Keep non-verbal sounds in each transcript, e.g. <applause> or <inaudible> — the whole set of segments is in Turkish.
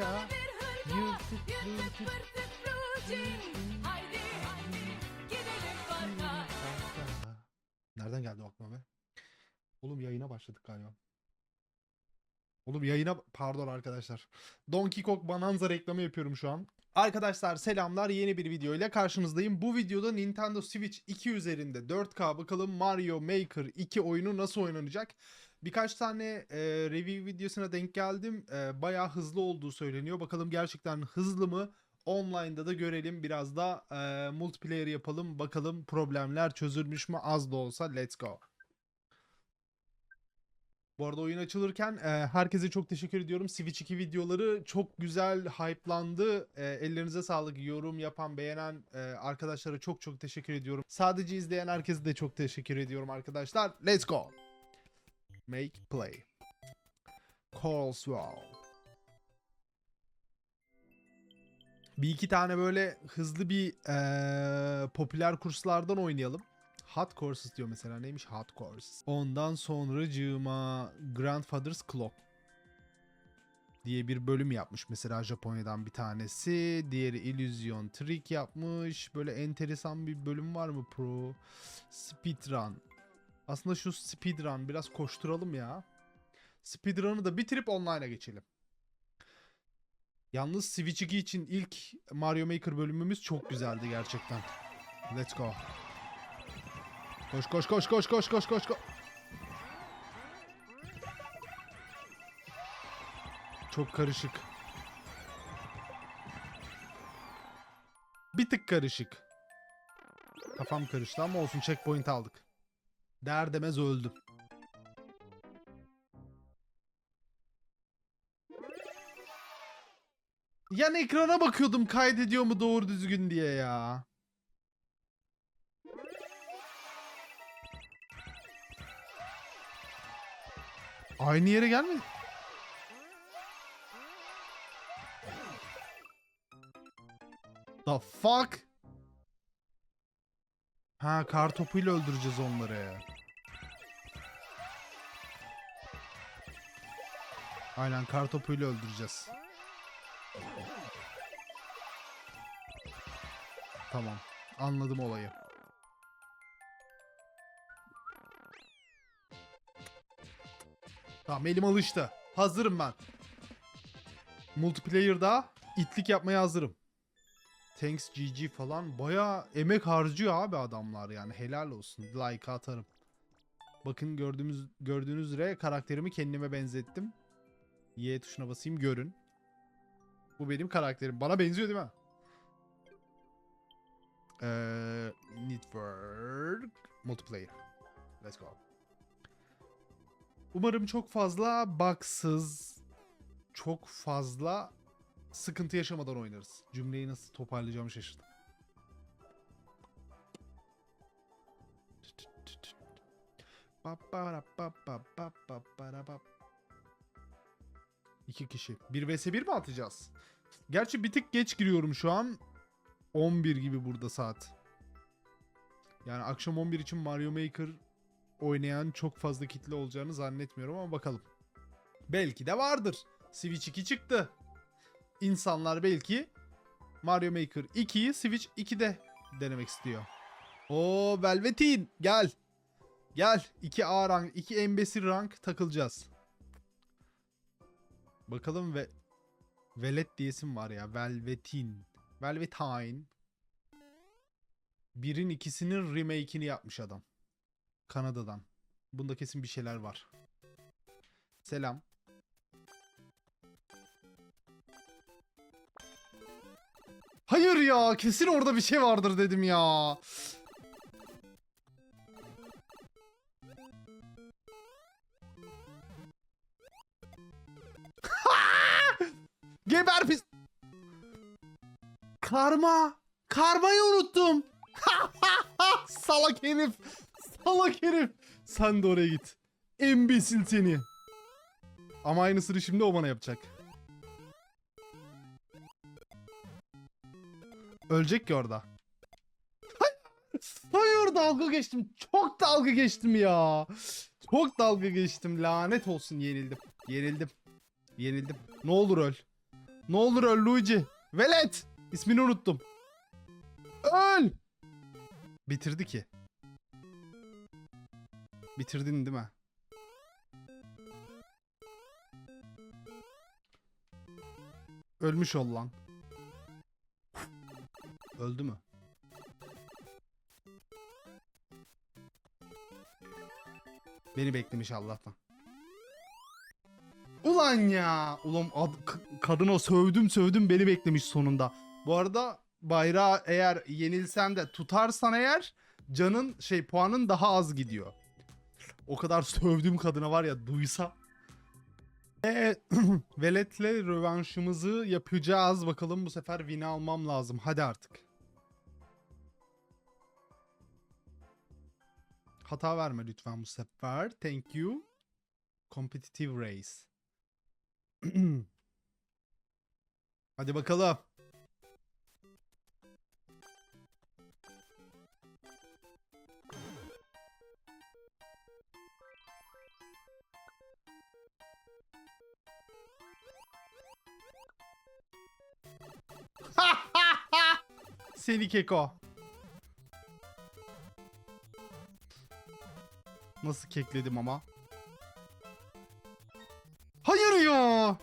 parka. Nereden geldi aklıma be? Oğlum yayına başladık galiba. Oğlum yayına pardon arkadaşlar. Donkey Kong Bonanza reklamı yapıyorum şu an. Arkadaşlar selamlar yeni bir video ile karşınızdayım. Bu videoda Nintendo Switch 2 üzerinde 4K bakalım Mario Maker 2 oyunu nasıl oynanacak? Birkaç tane e, review videosuna denk geldim. E, bayağı hızlı olduğu söyleniyor. Bakalım gerçekten hızlı mı? Online'da da görelim. Biraz da e, multiplayer yapalım. Bakalım problemler çözülmüş mü? Az da olsa let's go. Bu arada oyun açılırken e, herkese çok teşekkür ediyorum. Switch 2 videoları çok güzel hype'landı. E, ellerinize sağlık. Yorum yapan, beğenen e, arkadaşlara çok çok teşekkür ediyorum. Sadece izleyen herkese de çok teşekkür ediyorum arkadaşlar. Let's go. Make play. Swirl. Bir iki tane böyle hızlı bir e, popüler kurslardan oynayalım. Hot Courses diyor mesela. Neymiş Hot Courses? Ondan sonra cığıma Grandfather's Clock diye bir bölüm yapmış mesela Japonya'dan bir tanesi. Diğeri Illusion Trick yapmış. Böyle enteresan bir bölüm var mı Pro? Speedrun. Aslında şu speedrun biraz koşturalım ya. Speedrun'ı da bitirip online'a geçelim. Yalnız Switch 2 için ilk Mario Maker bölümümüz çok güzeldi gerçekten. Let's go. Koş koş koş koş koş koş koş koş. Çok karışık. Bir tık karışık. Kafam karıştı ama olsun checkpoint aldık. Der demez öldüm. Yan ekrana bakıyordum kaydediyor mu doğru düzgün diye ya. Aynı yere gelmedi. The fuck? Ha kar topuyla öldüreceğiz onları. Aynen kar topuyla öldüreceğiz. Tamam. Anladım olayı. Tamam elim alıştı. Hazırım ben. Multiplayer'da itlik yapmaya hazırım. Thanks GG falan baya emek harcıyor abi adamlar yani helal olsun. Like atarım. Bakın gördüğümüz gördüğünüz üzere karakterimi kendime benzettim. Y tuşuna basayım görün. Bu benim karakterim. Bana benziyor değil mi? Ee, Network Multiplayer. Let's go. Umarım çok fazla bugsız, çok fazla sıkıntı yaşamadan oynarız. Cümleyi nasıl toparlayacağımı şaşırdım. İki kişi. 1 vs 1 mi atacağız? Gerçi bir tık geç giriyorum şu an. 11 gibi burada saat. Yani akşam 11 için Mario Maker oynayan çok fazla kitle olacağını zannetmiyorum ama bakalım. Belki de vardır. Switch 2 çıktı. İnsanlar belki Mario Maker 2'yi Switch 2'de denemek istiyor. O Velveteen gel. Gel. 2 A rank, 2 embesil rank takılacağız. Bakalım ve Velet diyesim var ya. Velveteen. Velvetine. Birin ikisinin remake'ini yapmış adam. Kanada'dan. Bunda kesin bir şeyler var. Selam. Hayır ya kesin orada bir şey vardır dedim ya. <laughs> Geber pis. Karma. Karmayı unuttum. <laughs> Salak herif. Salak herif. Sen de oraya git. Embesil seni. Ama aynısını şimdi o bana yapacak. Ölecek ki orada. Hayır, dalga geçtim. Çok dalga geçtim ya. Çok dalga geçtim. Lanet olsun yenildim. Yenildim. Yenildim. Ne olur öl. Ne olur öl Luigi. Velet. İsmini unuttum. Öl. Bitirdi ki. Bitirdin değil mi? Ölmüş ol lan. Öldü mü? Beni beklemiş Allah'tan. Ulan ya. Ulan ad- kadına sövdüm sövdüm beni beklemiş sonunda. Bu arada bayrağı eğer yenilsen de tutarsan eğer canın şey puanın daha az gidiyor. O kadar sövdüm kadına var ya duysa. Ve <clears throat> Velet'le rövanşımızı yapacağız. Bakalım bu sefer win'i almam lazım. Hadi artık. Hata verme lütfen bu sefer. Thank you. Competitive race. <clears throat> Hadi bakalım. <laughs> Seni keko. Nasıl kekledim ama? Hayır ya.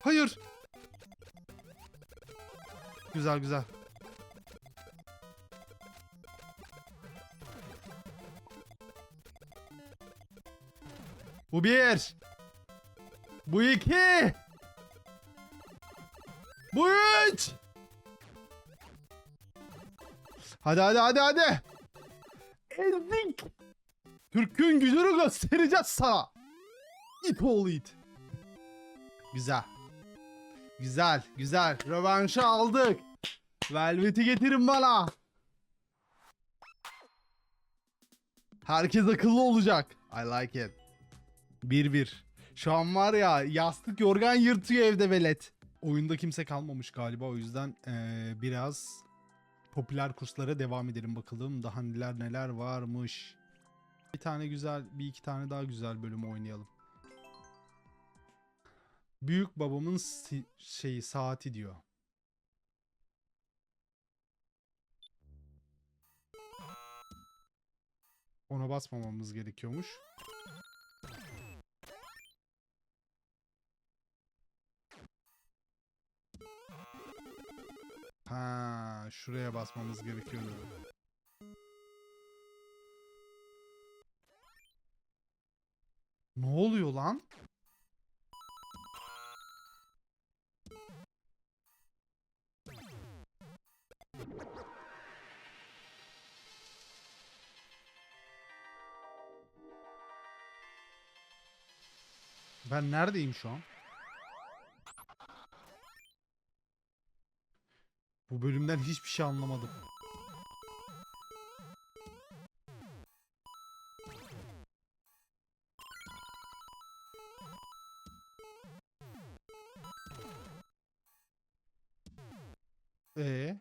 Hayır. Güzel güzel. Bu bir. Bu iki. Bu üç. Hadi hadi hadi hadi. Ezdik. Türk'ün gücünü göstereceğiz sana. İt oğlu it. Güzel. Güzel güzel. Rövanşı aldık. Velvet'i getirin bana. Herkes akıllı olacak. I like it. 1-1. Şu an var ya yastık yorgan yırtıyor evde velet. Oyunda kimse kalmamış galiba o yüzden eee, biraz popüler kurslara devam edelim bakalım. Daha neler neler varmış. Bir tane güzel, bir iki tane daha güzel bölüm oynayalım. Büyük babamın si- şeyi saati diyor. Ona basmamamız gerekiyormuş. Ha, şuraya basmamız gerekiyordu. Ne oluyor lan? Ben neredeyim şu an? Bu bölümden hiçbir şey anlamadım. Ee?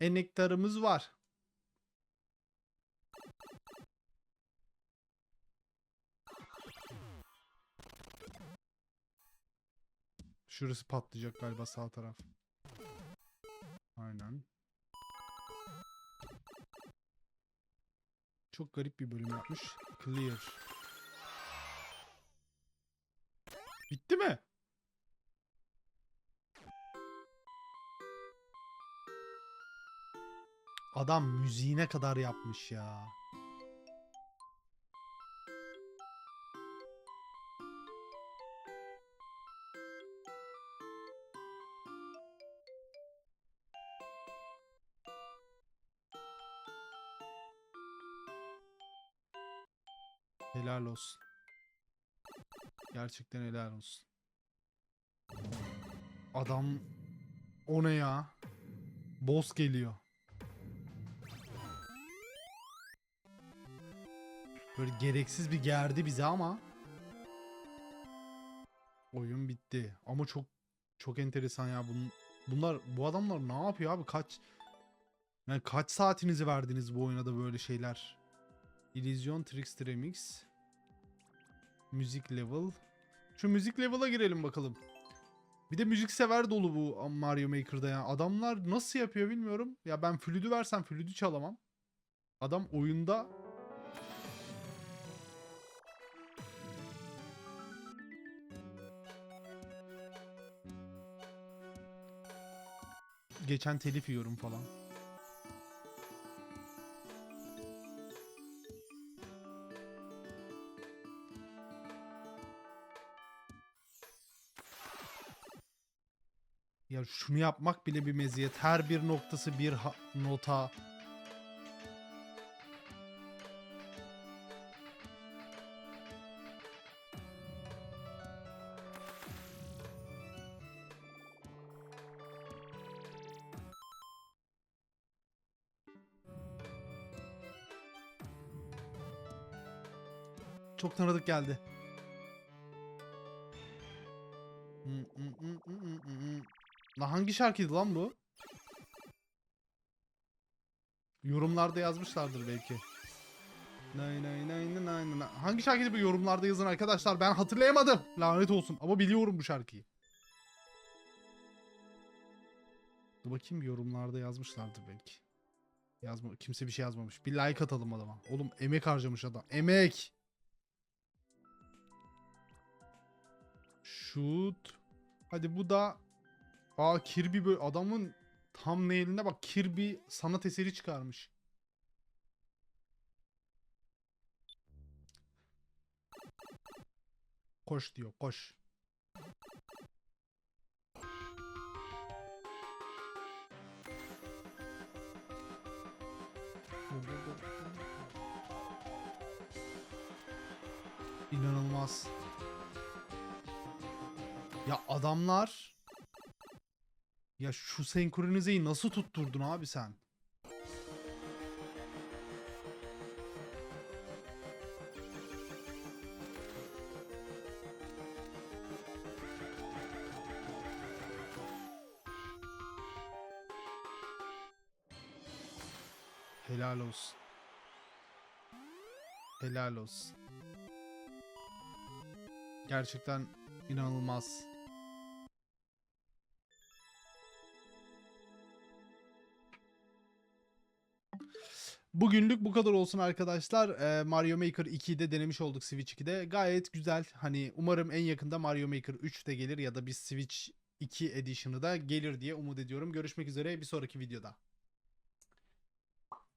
Enektarımız var. Şurası patlayacak galiba sağ taraf. Aynen. Çok garip bir bölüm yapmış. Clear. Bitti mi? Adam müziğine kadar yapmış ya. Helal olsun. Gerçekten helal olsun. Adam o ne ya? Boss geliyor. Böyle gereksiz bir gerdi bizi ama. Oyun bitti. Ama çok çok enteresan ya. Bun, bunlar bu adamlar ne yapıyor abi? Kaç yani kaç saatinizi verdiniz bu oyuna da böyle şeyler? Illusion Trickster Remix. Müzik level. Şu müzik level'a girelim bakalım. Bir de müzik sever dolu bu Mario Maker'da ya. Adamlar nasıl yapıyor bilmiyorum. Ya ben flütü versem flütü çalamam. Adam oyunda geçen telif yiyorum falan. Ya şunu yapmak bile bir meziyet. Her bir noktası bir nota. Çok tanıdık geldi. Lan hangi şarkıydı lan bu? Yorumlarda yazmışlardır belki. Nay nay nay nay nay. Hangi şarkıydı bu yorumlarda yazın arkadaşlar? Ben hatırlayamadım. Lanet olsun. Ama biliyorum bu şarkıyı. Dur bakayım yorumlarda yazmışlardır belki. Yazma, kimse bir şey yazmamış. Bir like atalım adama. Oğlum emek harcamış adam. Emek. Shoot. Hadi bu da Aa Kirby böyle adamın tam eline bak Kirby sanat eseri çıkarmış. Koş diyor koş. İnanılmaz. Ya adamlar ya şu senkronizeyi nasıl tutturdun abi sen? Helal olsun. Helal olsun. Gerçekten inanılmaz. Bugünlük bu kadar olsun arkadaşlar. Ee, Mario Maker 2'yi de denemiş olduk Switch 2'de. Gayet güzel. Hani umarım en yakında Mario Maker 3 de gelir ya da bir Switch 2 Edition'ı da gelir diye umut ediyorum. Görüşmek üzere bir sonraki videoda.